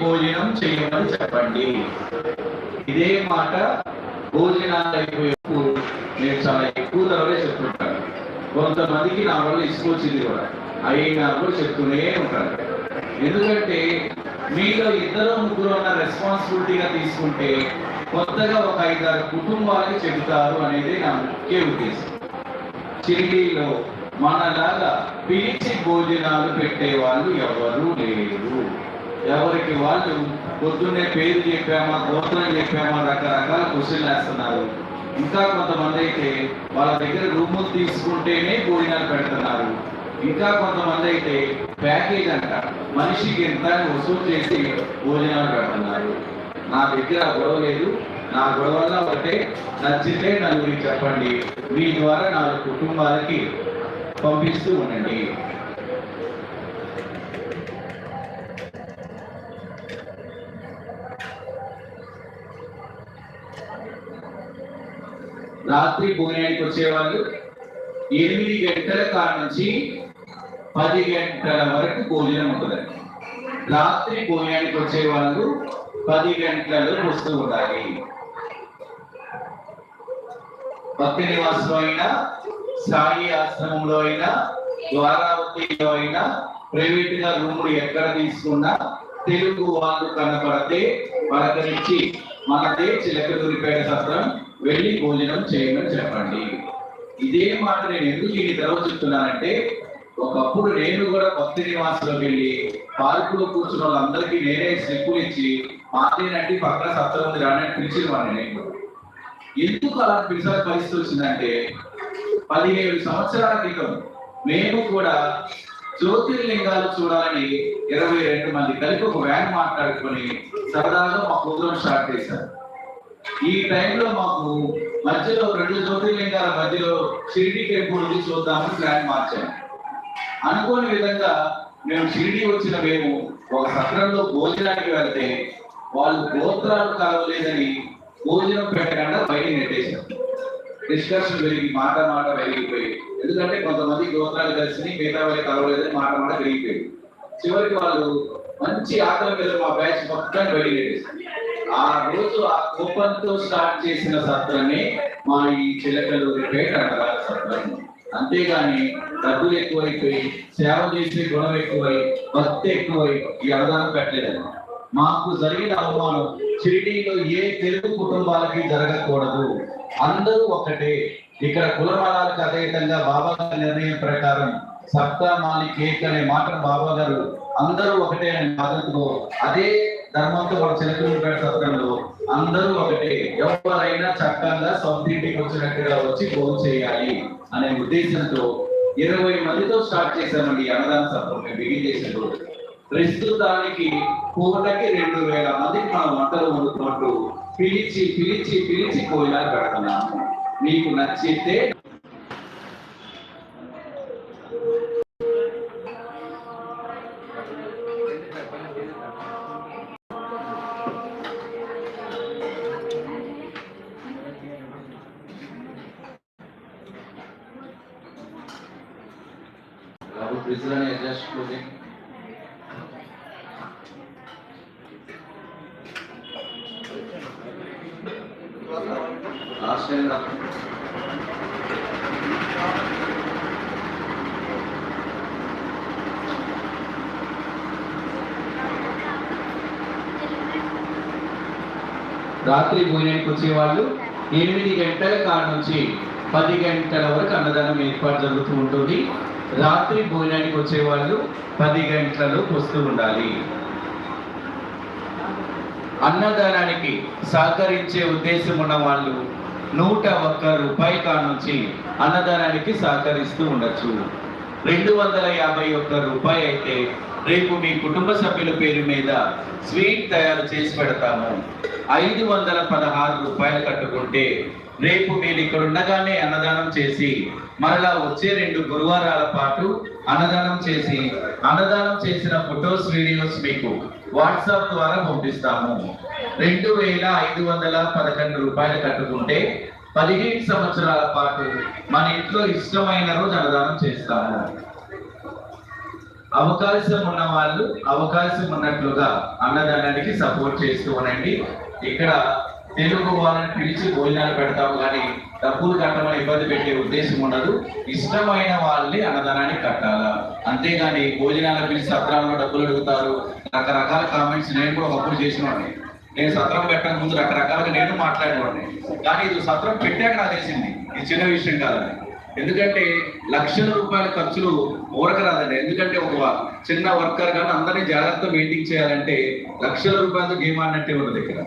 భోజనం చేయమని చెప్పండి. ఇదే మాట భోజనాలు వైపు నేను చాలా ఎక్కువ ధరలే చెప్తుంటాను. కొంతమందికి నా వల్ల ఇసుకొచ్చింది కూడా. అయినా కూడా చెప్తూనే ఉంటాను ఎందుకంటే మీలో ఇద్దరు ముగ్గురు ఉన్న రెస్పాన్సిబిలిటీగా తీసుకుంటే కొత్తగా ఒక ఐదారు కుటుంబాలకి చెబుతారు అనేది నా ముఖ్య ఉద్దేశం. షిరిడీలో మనలాగా పిలిచి భోజనాలు పెట్టే వాళ్ళు ఎవరు లేరు. ఎవరికి వాళ్ళు పొద్దున్నే పేరు చెప్పామా గోత్రం చెప్పామా రకరకాల క్వశ్చన్లు వేస్తున్నారు. ఇంకా కొంతమంది అయితే వాళ్ళ దగ్గర రూములు తీసుకుంటేనే భోజనాలు పెడుతున్నారు. ఇంకా కొంతమంది అయితే ప్యాకేజ్ అంట మనిషికి ఎంత వసూలు చేసి భోజనాలు పెడుతున్నారు. నా దగ్గర గొడవ లేదు. నా గొడవ ఒకటే నచ్చితే నలుగురికి చెప్పండి. మీ ద్వారా నాలుగు కుటుంబాలకి పంపిస్తూ ఉండండి. రాత్రి భోజనానికి వచ్చేవాళ్ళు ఎనిమిది గంటల కాడ నుంచి పది గంటల వరకు భోజనం ఉంటుందండి. రాత్రి భోజనానికి వచ్చేవాళ్ళు పది గంటలలో వస్తూ ఉండాలి. భక్తి నివాసంలో అయినా సాయి ఆశ్రమంలో అయినా ద్వారావతిలో అయినా ప్రైవేట్గా రూములు ఎక్కడ తీసుకున్నా తెలుగు వాళ్ళు కనపడితే పలకరించి మనదే చిలకదూరిపేట సత్రం వెళ్ళి భోజనం చేయమని చెప్పండి. ఇదే మాట నేను ఎందుకు ఈ తర్వాత చెప్తున్నానంటే ఒకప్పుడు నేను కూడా కొత్త నివాసంలో వెళ్ళి పార్కులో కూర్చున్న వాళ్ళందరికీ నేనే స్లిప్పులు ఇచ్చి మాదేనంటే పక్కన సత్రం ఉంది రాని పిలిచిన వాడిని నేను ఎందుకు అలా పిలిచిన పరిస్థితి వచ్చిందంటే పదిహేడు సంవత్సరాల క్రితం మేము కూడా జ్యోతిర్లింగాలు చూడాలని ఇరవై రెండు మంది కలిపి ఒక వ్యాన్ మాట్లాడుకొని సరదాగా మా ప్రోగ్రామ్ స్టార్ట్ చేశారు. ఈ టైంలో మాకు మధ్యలో రెండు జ్యోతిర్లింగాల మధ్యలో షిరిడి టెంపుల్ ఉంది చూద్దామని ప్లాన్ మార్చాము అనుకోని విధంగా మేము షిరిడి వచ్చిన మేము ఒక సత్రంలో భోజనానికి వెళ్తే వాళ్ళు గోత్రాలు కావలేదని భోజనం పెట్టకుండా బయట నెట్టేశాం. డిస్కషన్ పెరిగి మాట మాట పెరిగిపోయి ఎందుకంటే కొంతమంది గోత్రాలు కలిసి మిగతా వారికి కలవలేదని మాట మాట పెరిగిపోయి. చివరికి వాళ్ళు మంచి ఆకలి మీద మా బ్యాచ్ మొత్తాన్ని బయట నెట్టేశారు. ఆ రోజు ఆ కోపంతో స్టార్ట్ చేసిన సత్రమే మా ఈ చిలకలూరిపేట అంటారు సత్రం. అంతేగాని డబ్బులు ఎక్కువైపోయి సేవ చేసే గుణం ఎక్కువై భక్తి ఎక్కువై ఈ అవధానం పెట్టలేదండి మాకు జరిగిన అవమానం షిరిడీలో ఏ తెలుగు కుటుంబాలకి జరగకూడదు. అందరూ ఒకటే. ఇక్కడ కులమలాలకు అతీతంగా బాబా గారి నిర్ణయం ప్రకారం సప్తమాలి కేక్ అనే మాట బాబా గారు అందరూ ఒకటే అని బాధతో అదే ధర్మంతో మన చిన్నపిల్లలు సత్రంలో అందరూ ఒకటే. ఎవరైనా చక్కగా సొంత ఇంటికి వచ్చినట్టుగా వచ్చి ఫోన్ చేయాలి అనే ఉద్దేశంతో ఇరవై మందితో స్టార్ట్ చేశామండి అన్నదాన సత్రం. మేము బిగిన్ చేసిన రోజు ప్రస్తుతానికి పూటకి రెండు వేల మందికి మనం వంటలు వండుతున్నట్టు పిలిచి పిలిచి పిలిచి భోజనాలు పెడుతున్నాము మీకు నచ్చితే బాబు ఫ్రిడ్జ్లోనే అడ్జస్ట్ క్లోజింగ్ రాత్రి భోజనానికి వచ్చేవాళ్ళు ఎనిమిది గంటల కాడ నుంచి పది గంటల వరకు అన్నదానం ఏర్పాటు జరుగుతూ ఉంటుంది. రాత్రి భోజనానికి వచ్చేవాళ్ళు పది గంటలకు వస్తూ ఉండాలి. అన్నదానానికి సహకరించే ఉద్దేశం ఉన్న వాళ్ళు నూట ఒక్క రూపాయి కానుంచి అన్నదానానికి సహకరిస్తూ ఉండొచ్చు. రెండు వందల యాభై ఒక్క రూపాయి అయితే రేపు మీ కుటుంబ సభ్యుల పేరు మీద స్వీట్ తయారు చేసి పెడతాము. ఐదు వందల పదహారు రూపాయలు కట్టుకుంటే రేపు మీరు ఇక్కడ ఉండగానే అన్నదానం చేసి మరలా వచ్చే రెండు గురువారాల పాటు అన్నదానం చేసి అన్నదానం చేసిన ఫొటోస్ వీడియోస్ మీకు వాట్సాప్ ద్వారా పంపిస్తాము. రెండు వేల ఐదు వందల పదకొండు రూపాయలు కట్టుకుంటే పదిహేను సంవత్సరాల పాటు మన ఇంట్లో ఇష్టమైన రోజు అన్నదానం చేస్తాము. అవకాశం ఉన్న వాళ్ళు అవకాశం ఉన్నట్లుగా అన్నదానానికి సపోర్ట్ చేస్తూ ఉండండి. ఇక్కడ తెలుగు వాళ్ళని పిలిచి భోజనాలు పెడతాము కానీ డబ్బులు కట్టమని ఇబ్బంది పెట్టే ఉద్దేశం ఉండదు. ఇష్టమైన వాళ్ళని అన్నదానానికి కట్టాలా? అంతేగాని భోజనాలు పిలిచి సత్రాల్లో డబ్బులు అడుగుతారు. రకరకాల కామెంట్స్ నేను కూడా ఒకప్పుడు చేసినవాడిని నేను సత్రం పెట్టక ముందు రకరకాలుగా నేను మాట్లాడేవాడిని కానీ ఇది సత్రం పెట్టాక నాకు తెలిసింది. ఇది చిన్న విషయం కాదని ఎందుకంటే లక్షల రూపాయల ఖర్చులు ఊరక రాదండి. ఎందుకంటే ఒక చిన్న వర్కర్ కానీ అందరినీ జాగ్రత్త మెయింటైన్ చేయాలంటే లక్షల రూపాయలతో గేమ్ ఆడినట్టే ఉన్నది ఇక్కడ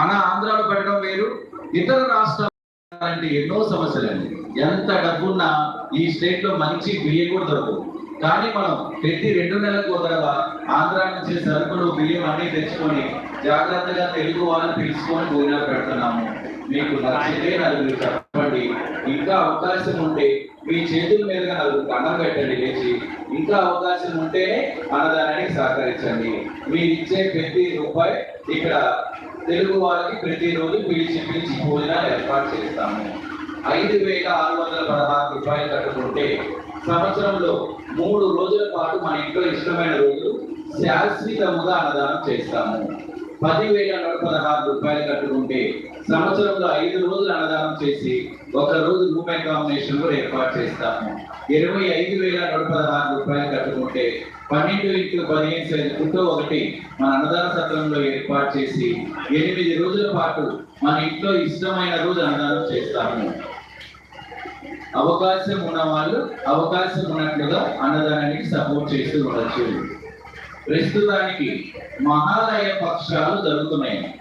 మన ఆంధ్రాలో పెట్టడం వేరు ఇతర రాష్ట్రాలు అంటే ఎన్నో సమస్యలు అండి ఎంత డబ్బున్నా ఈ స్టేట్లో మంచి బియ్యం కూడా దొరకదు కానీ మనం ప్రతి రెండు నెలలకు ఒక తడవ ఆంధ్ర నుంచి సరుకులు బియ్యం అన్ని తెచ్చుకొని జాగ్రత్తగా తెలుగు వాళ్ళని పిలుచుకొని పోయినా పెడుతున్నాము. మీకు నచ్చితే నలుగురు చెప్పండి. ఇంకా అవకాశం ఉంటే మీ చేతుల మీదుగా నలుగురు అన్నం పెట్టండి లేచి. ఇంకా అవకాశం ఉంటేనే అన్నదానానికి సహకరించండి. మీరు ఇచ్చే ప్రతి రూపాయి ఇక్కడ తెలుగు వారికి ప్రతిరోజు పిలిచి పిలిచి భోజనాలు ఏర్పాటు చేస్తాము. ఐదు వేల ఆరు వందల పదహారు రూపాయలు కట్టుకుంటే సంవత్సరంలో మూడు రోజుల పాటు మన ఇంట్లో ఇష్టమైన రోజులు శాశ్వతముగా అన్నదానం చేస్తాము. పదివేల నూట పదహారు రూపాయలు కట్టుకుంటే సంవత్సరంలో ఐదు రోజులు అన్నదానం చేసి ఒక రోజు రూమ్ అకామిడేషన్ కూడా ఏర్పాటు చేస్తాము. ఇరవై ఐదు వేల నూట పదహారు రూపాయలు కట్టుకుంటే పన్నెండు ఇంట్లో పదిహేను సైజు ఒకటి మన అన్నదాన సత్రంలో ఏర్పాటు చేసి ఎనిమిది రోజుల పాటు మన ఇంట్లో ఇష్టమైన రోజు అన్నదానం చేస్తాము. అవకాశం ఉన్న వాళ్ళు అవకాశం ఉన్నట్లుగా అన్నదానానికి సపోర్ట్ చేస్తూ ఉండొచ్చు. ప్రస్తుతానికి మహాలయ పక్షాలు జరుగుతున్నాయి.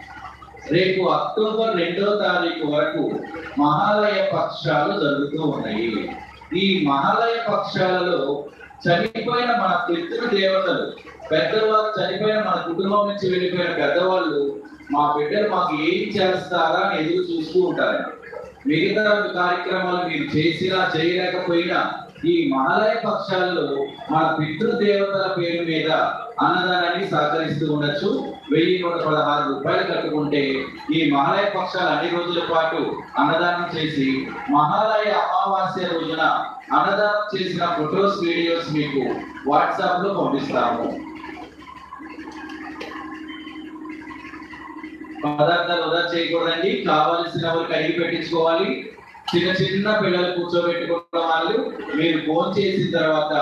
రేపు అక్టోబర్ రెండో తారీఖు వరకు మహాలయ పక్షాలు జరుగుతూ ఉన్నాయి. ఈ మహాలయ పక్షాలలో చనిపోయిన మన పితృ దేవతలు పెద్దవారు చనిపోయిన మన కుటుంబం నుంచి వెళ్ళిపోయిన పెద్దవాళ్ళు మా బిడ్డలు మాకు ఏం చేస్తారా అని ఎదురు చూస్తూ ఉంటారు మిగతా కార్యక్రమాలు మీరు చేసినా చేయలేకపోయినా ఈ మహాలయ పక్షాల్లో మన పితృదేవతల పేరు మీద అన్నదానాన్ని సహకరిస్తూ ఉండొచ్చు. వెయ్యి నూట పదహారు రూపాయలు కట్టుకుంటే ఈ మహాలయ పక్షాలు అన్ని రోజుల పాటు అన్నదానం చేసి మహాలయ అమావాస్య రోజున అన్నదానం చేసిన ఫొటోస్ వీడియోస్ మీకు వాట్సాప్లో పంపిస్తాము. పదార్థాలు వృధా చేయకూడదండి. కావలసిన వరకు అడిగి పెట్టించుకోవాలి. చిన్న చిన్న పిల్లలు కూర్చోబెట్టుకున్న వాళ్ళు మీరు ఫోన్ చేసిన తర్వాత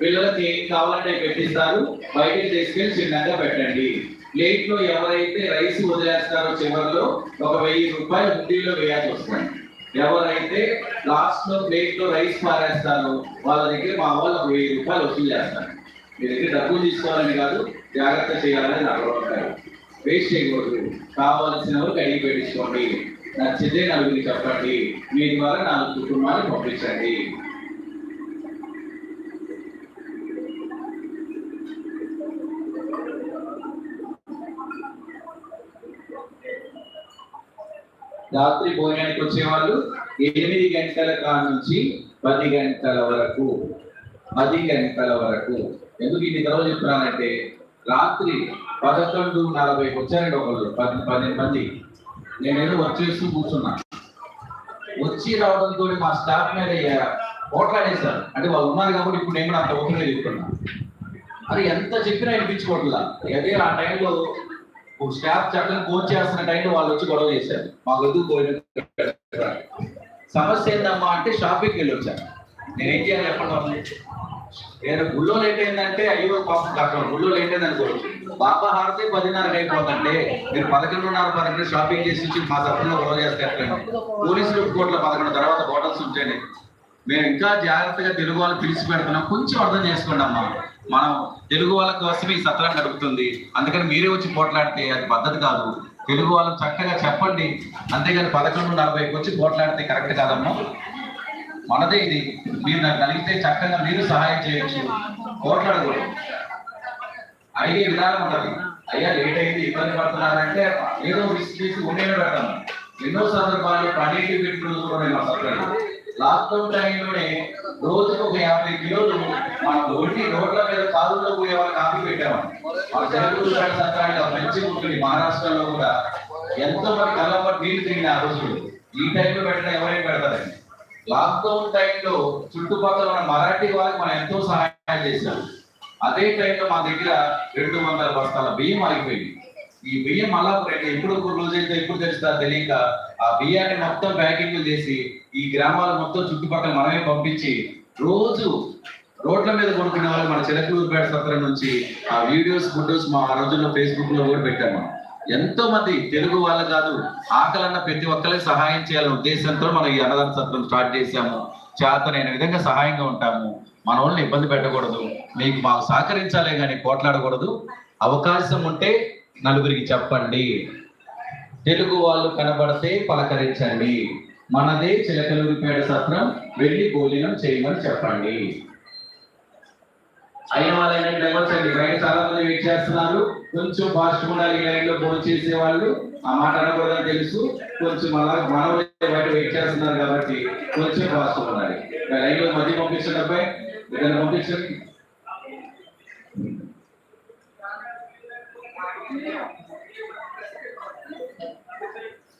పిల్లలకి ఏం కావాలంటే పెట్టిస్తారు. బయటకు తీసుకెళ్ళి చిన్నగా పెట్టండి. ప్లేట్లో ఎవరైతే రైస్ వదిలేస్తారో చివరిలో ఒక వెయ్యి రూపాయలు హుండీలో వేయాల్సి వస్తుంది. ఎవరైతే లాస్ట్లో ప్లేట్లో రైస్ పారేస్తారో వాళ్ళ దగ్గర మా వాళ్ళు ఒక వెయ్యి రూపాయలు వసూలు చేస్తారు. మీ దగ్గర డబ్బులు తీసుకోవాలని కాదు జాగ్రత్త చేయాలని నా వేస్ట్ చేయకూడదు. కావాల్సిన వరకు అడిగి పెట్టించుకోండి. నచ్చితే నలుగురికి చెప్పండి. మీ ద్వారా నాలుగు కుటుంబాలు పంపించండి. రాత్రి భోజనానికి వచ్చేవాళ్ళు ఎనిమిది గంటల కాడ నుంచి పది గంటల వరకు. పది గంటల వరకు. ఎందుకు ఇన్ని తర్వాత చెప్తున్నానంటే రాత్రి పదకొండు నలభైకి వచ్చారండి ఒకళ్ళు. పది పది మంది నేనేదో వచ్చేస్తూ కూర్చున్నా. వచ్చి రావడంతో మా స్టాఫ్ మీద పోట్లాడేశారు. అంటే వాళ్ళు ఉన్నారు కాబట్టి ఇప్పుడు నేను కూడా అంత ఓపెన్గా చెప్తున్నా. మరి ఎంత చెప్పినా వినిపించుకోవట్లా. అదే ఆ టైంలో స్టాఫ్ చక్కని కోచ్ చేస్తున్న టైంలో వాళ్ళు వచ్చి గొడవ చేశారు. మాకు వద్దు పోయిన సమస్య ఏందమ్మా అంటే షాపింగ్కి వెళ్ళి వచ్చాను నేనేం చేయాలి చెప్పండి వాళ్ళని? నేను గుళ్ళో లేట్ అయిందంటే అయ్యో పాపం కష్టం గుళ్ళో లేట్ అయింది అనుకోవచ్చు. బాబా హారతే పదిన్నరకు అయిపోతుంటే మీరు పదకొండున్నర పదకొండు షాపింగ్ చేసి వచ్చి మా తప్పులో గొడవ చేస్తారు పోలీసులు కోట్ల పదకొండు తర్వాత హోటల్స్ ఉంటేనే. మేము ఇంకా జాగ్రత్తగా తెలుగు వాళ్ళు పిలిచి పెడుతున్నాం. కొంచెం అర్థం చేసుకోండి అమ్మా. మనం తెలుగు వాళ్ళ కోసమే ఈ సత్రం గడుపుతుంది. అందుకని మీరే వచ్చి పోట్లాడితే అది పద్ధతి కాదు. తెలుగు వాళ్ళని చక్కగా చెప్పండి. అంతేగాని పదకొండు నలభైకి వచ్చి పోట్లాడితే కరెక్ట్ కాదమ్మా. మనదే ఇది. మీరు నాకు కలిగితే చక్కగా మీరు సహాయం చేయొచ్చు. పోట్లాడకూడదు. అడిగే విధానం ఉంటుంది అయ్యా లేట్ అయింది ఇబ్బంది పడుతున్నారంటే ఏదో విసి తీసి ఉండేనే పెడతాను ఎన్నో సందర్భాల్లో పన్నెండు పెట్టుకుని కూడా నేను లాక్డౌన్ టైంలోనే రోజుకు ఒక యాభై కిలోలు మన ఒంటి రోడ్ల మీద కాలువలో పోయే వాళ్ళు కాపీ పెట్టామని మన తెలుగు మంచి ఉంటుంది మహారాష్ట్రలో కూడా ఎంతో మంది కళ్ళ నీళ్ళు తిరిగిన ఆ రోజులు ఈ టైంలో పెట్టడం ఎవరైనా పెడతారండి? లాక్డౌన్ టైంలో చుట్టుపక్కల ఉన్న మరాఠీ వాళ్ళకి మనం ఎంతో సహాయం చేశాం. అదే టైంలో మా దగ్గర రెండు వందల బస్తాల బియ్యం ఆగిపోయింది. ఈ బియ్యం మళ్ళా ఎప్పుడు రోజైతే రోజు అయితే ఎప్పుడు తెలుస్తా తెలియక ఆ బియ్యాన్ని మొత్తం ప్యాకింగ్ చేసి ఈ గ్రామాల మొత్తం చుట్టుపక్కల మనమే పంపించి రోజు రోడ్ల మీద కొనుక్కునే వాళ్ళు మన చిలకలూరుపేట సత్రం నుంచి ఆ వీడియోస్ ఫొటోస్ మా ఆ రోజుల్లో ఫేస్బుక్లో కూడా పెట్టాము ఎంతో మంది తెలుగు వాళ్ళు కాదు ఆకలన్న ప్రతి ఒక్కరికి సహాయం చేయాలనే ఉద్దేశంతో మనం ఈ అన్నదాన సత్రం స్టార్ట్ చేశాము. చేతనైన విధంగా సహాయంగా ఉంటాము. మన వాళ్ళని ఇబ్బంది పెట్టకూడదు. మీకు మాకు సహకరించాలే కానీ పోట్లాడకూడదు. అవకాశం ఉంటే నలుగురికి చెప్పండి. తెలుగు వాళ్ళు కనబడితే పలకరించండి. మనదే చిలకలూరిపేట సత్రం వెళ్ళి భోజనం చేయమని చెప్పండి. అయిన వాళ్ళైనా లేవచ్చండి బయట చాలా మంది వెయిట్ చేస్తున్నారు. కొంచెం ఫాస్ట్ ఉండాలి ఈ లైన్లో భోజనం చేసే వాళ్ళు ఆ మాట అనకూడదని తెలుసు. కొంచెం అలా మనం బయట వెయిట్ చేస్తున్నారు కాబట్టి కొంచెం ఫాస్ట్ ఉండాలి. లైన్లో మధ్య పంపించండి అబ్బాయి. ఏదైనా పంపించండి.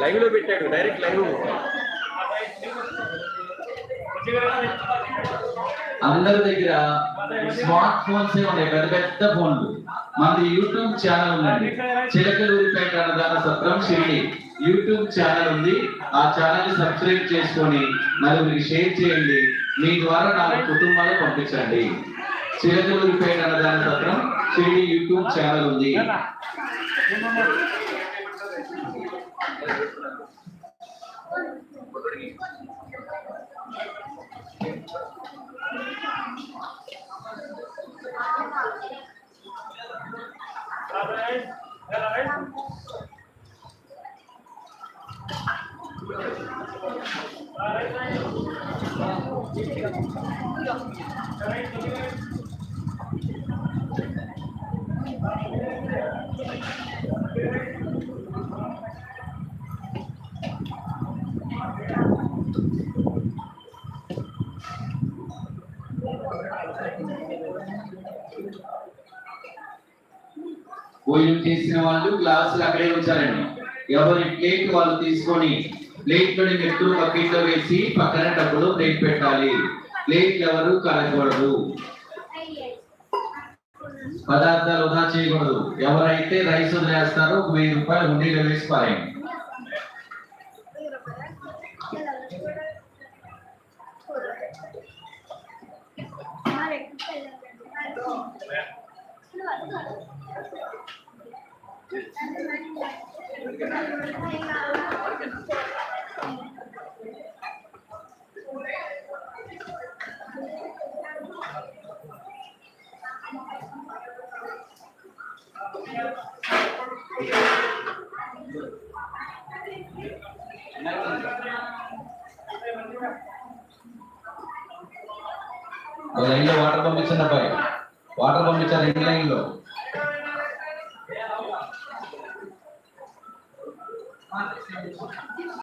లైవ్లో పెట్టాడు డైరెక్ట్ లైవ్ అందరి దగ్గర స్మార్ట్ ఫోన్స్ ఉన్నాయి పెద్ద పెద్ద ఫోన్లు. మనది యూట్యూబ్ ఛానల్ ఉందండి చిలకలూరిపేట అన్నదాన సత్రం షిరిడి. యూట్యూబ్ ఛానల్ ఉంది. ఆ ఛానల్ని సబ్స్క్రైబ్ చేసుకొని నలుగురికి షేర్ చేయండి. మీ ద్వారా నాలుగు కుటుంబాలు పంపించండి. చిలకలూరిపేట అన్నదాన సత్రం షిరిడి యూట్యూబ్ ఛానల్ ఉంది. భోజనం చేసిన వాళ్ళు గ్లాసులు అక్కడే ఉంచారండి. ఎవరి ప్లేట్ వాళ్ళు తీసుకొని ప్లేట్లోని మెట్టులు బకెట్ వేసి పక్కన డబ్బులు ప్లేట్ పెట్టాలి. ప్లేట్ ఎవరు కలగకూడదు. పదార్థాలు వృధా చేయకూడదు. ఎవరైతే రైస్ వదిలేస్తారో వెయ్యి రూపాయలు హుండీలో వేసి పారేయండి ఒక లైన్ పంపించండి అబ్బాయి. వాటర్ పంపించారు ఇంగ్లాండ్లో